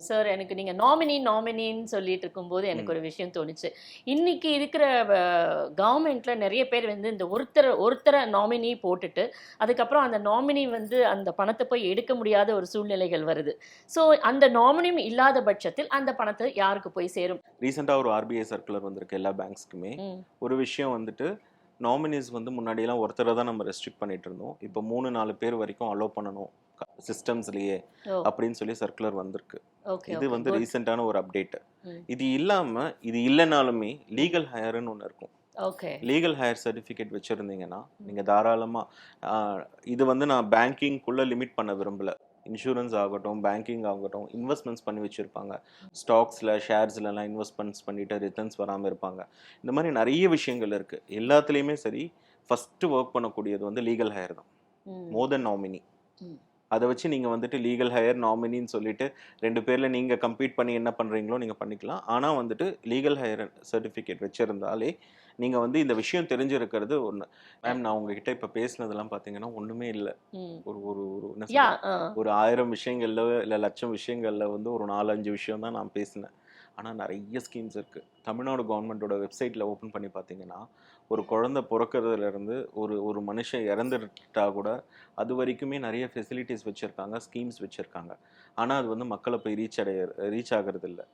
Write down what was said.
Sir எனக்கு நீங்க nominee நாமினின்னு சொல்லிட்டு இருக்கும்போது எனக்கு ஒரு விஷயம் தோணுச்சு. இன்னைக்கு இருக்கிற கவர்மெண்ட்ல நிறைய பேர் வந்து இந்த ஒருத்தர் ஒருத்தரை நாமினி போட்டுட்டு அதுக்கப்புறம் அந்த நாமினி வந்து அந்த பணத்தை போய் எடுக்க முடியாத ஒரு சூழ்நிலைகள் வருது. ஸோ அந்த நாமினியும் இல்லாத பட்சத்தில் அந்த பணத்தை யாருக்கு போய் சேரும்? ரீசெண்டாக ஒரு ஆர்பிஐ சர்க்குலர் வந்திருக்கு எல்லா பேங்க்ஸ்க்குமே ஒரு விஷயம் வந்துட்டு நாமினிஸ் வந்து முன்னாடியெல்லாம் ஒருத்தரை தான் நம்ம ரெஸ்ட்ரிக்ட் பண்ணிட்டு இருந்தோம். இப்போ மூணு நாலு பேர் வரைக்கும் அலோவ் பண்ணணும். சிஸ்டம்ஸ்லயே அப்படின்னு சொல்லி சர்க்குலர் வந்திருக்கு. இது வந்து ரீசெண்டான ஒரு அப்டேட். இது இல்லாம இது இல்லைனாலுமே லீகல் ஹையர்னு ஒன்று இருக்கும். லீகல் ஹையர் சர்டிஃபிகேட் வச்சுருந்தீங்கன்னா நீங்கள் தாராளமாக இது வந்து நான் பேங்கிங்குள்ளே லிமிட் பண்ண விரும்பல. இன்சூரன்ஸ் ஆகட்டும் பேங்கிங் ஆகட்டும் இன்வெஸ்ட்மெண்ட்ஸ் பண்ணி வச்சுருப்பாங்க. ஸ்டாக்ஸில் ஷேர்ஸ்லலாம் இன்வெஸ்ட்மெண்ட்ஸ் பண்ணிட்டு ரிட்டர்ன்ஸ் வராமல் இருப்பாங்க. இந்த மாதிரி நிறைய விஷயங்கள் இருக்குது எல்லாத்துலேயுமே சரி ஃபஸ்ட்டு ஒர்க் பண்ணக்கூடியது வந்து லீகல் ஹையர் தான். More than nominee. அதை வச்சு நீங்கள் வந்துட்டு லீகல் ஹையர் நாமினின்னு சொல்லிட்டு ரெண்டு பேரில் நீங்கள் கம்ப்ளீட் பண்ணி என்ன பண்ணுறீங்களோ நீங்கள் பண்ணிக்கலாம். ஆனால் வந்துட்டு லீகல் ஹையர் சர்டிஃபிகேட் வச்சுருந்தாலே நீங்கள் வந்து இந்த விஷயம் தெரிஞ்சிருக்கிறது ஒன்று மேம் நான் உங்ககிட்ட இப்போ பேசினதெல்லாம் பார்த்தீங்கன்னா ஒன்றுமே இல்லை. ஒரு ஒரு ஒரு என்ன? ஒரு ஆயிரம் விஷயங்கள்ல இல்லை லட்சம் விஷயங்கள்ல வந்து ஒரு நாலஞ்சு விஷயம் தான் நான் பேசினேன். ஆனால் நிறைய ஸ்கீம்ஸ் இருக்குது தமிழ்நாடு கவர்மெண்ட்டோட வெப்சைட்டில் ஓப்பன் பண்ணி பார்த்தீங்கன்னா ஒரு குழந்தை பிறக்கிறதுலேருந்து ஒரு ஒரு மனுஷன் இறந்துட்டா கூட அது வரைக்குமே நிறைய ஃபெசிலிட்டிஸ் வச்சுருக்காங்க ஸ்கீம்ஸ் வச்சுருக்காங்க. ஆனால் அது வந்து மக்களை போய் ரீச் அடைய ரீச் ஆகிறது இல்லை